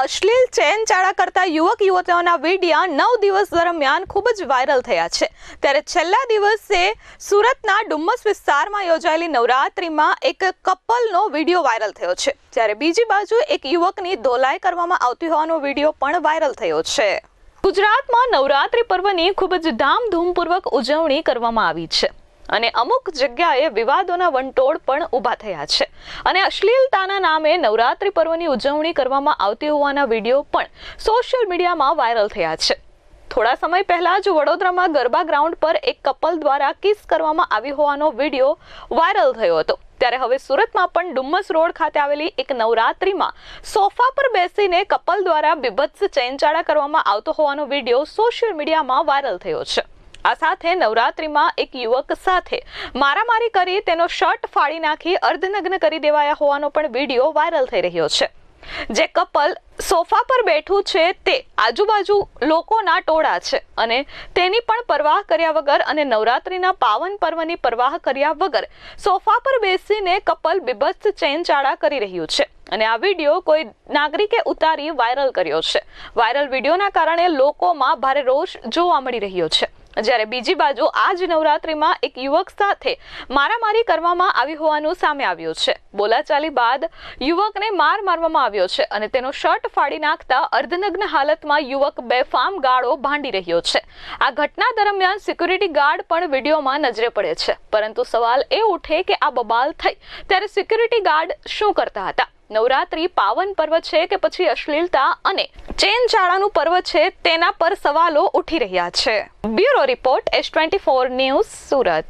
અશ્લીલ chain ચાળા કરતા યુવક યુવતીઓના વિડીયા નવ દિવસ દરમિયાન ખૂબ જ વાયરલ થયા છે. ત્યારે છેલ્લા દિવસે સુરતના ડુમ્મસ વિસ્તારમાં યોજાયેલી નવરાત્રિમાં એક કપલનો વીડિયો વાયરલ થયો છે. જ્યારે બીજી બાજુ એક યુવકની ધોલાઈ કરવામાં આવતી હોવાનો વીડિયો પણ વાયરલ થયો છે. ગુજરાતમાં નવરાત્રિ પર્વની ખૂબ જ ધામધૂમપૂર્વક ઉજવણી કરવામાં આવી છે. અને અમુક જગ્યાએ વિવાદોના વંટોળ પણ ઊભા થયા છે. અને અશ્લીલતાના નામે નવરાત્રિ પર્વની ઉજવણી કરવામાં આવતી હોવાના વીડિયો પણ સોશિયલ મીડિયામાં વાયરલ થયા છે. થોડા સમય પહેલા જ વડોદરામાં ગરબા ગ્રાઉન્ડ પર એક કપલ દ્વારા કિસ કરવામાં આવી હોવાનો વીડિયો વાયરલ થયો હતો. ત્યારે હવે સુરતમાં પણ ડુમ્મસ રોડ ખાતે આવેલી એક નવરાત્રિમાં સોફા પર બેસીને કપલ દ્વારા બીભત્સ ચેનચાળા કરવામાં આવતો હોવાનો વીડિયો સોશિયલ મીડિયામાં વાયરલ થયો છે. આ સાથે નવરાત્રિમાં એક યુવક સાથે મારામારી કરી તેનો શર્ટ ફાડી નાખી અર્ધનગ્ન કરી દેવાયા હોવાનો પણ વીડિયો વાયરલ થઈ રહ્યો છે. જે કપલ સોફા પર બેઠું છે તે આજુબાજુ લોકોના ટોળા છે અને તેની પણ પરવાહ કર્યા વગર અને નવરાત્રિના પાવન પર્વની પરવાહ કર્યા વગર સોફા પર બેસીને કપલ બીભત્સ ચેનચાળા કરી રહ્યું છે અને આ વીડિયો કોઈ નાગરિકે ઉતારી વાયરલ કર્યો છે. વાયરલ વિડીયોના કારણે લોકોમાં ભારે રોષ જોવા મળી રહ્યો છે. જ્યારે બીજી બાજુ આ જ નવરાત્રિમાં એક યુવક સાથે મારામારી કરવામાં આવી હોવાનું સામે આવ્યું છે. બોલાચાલી બાદ યુવકને માર મારવામાં આવ્યો છે અને તેનો શર્ટ ફાડી નાખતા અર્ધનગ્ન હાલતમાં યુવક બેફામ ગાળો ભાંડી રહ્યો છે. આ ઘટના દરમિયાન સિક્યુરિટી ગાર્ડ પણ વિડીયોમાં નજરે પડે છે. પરંતુ સવાલ એ ઉઠે કે આ બબાલ થઈ ત્યારે સિક્યુરિટી ગાર્ડ શું કરતા હતા? નવરાત્રી પાવન પર્વ છે કે પછી અશ્લીલતા અને ચેન ચાળાનું પર્વ છે તેના પર સવાલો ઉઠી રહ્યા છે. Bureau report S twenty four news Surat.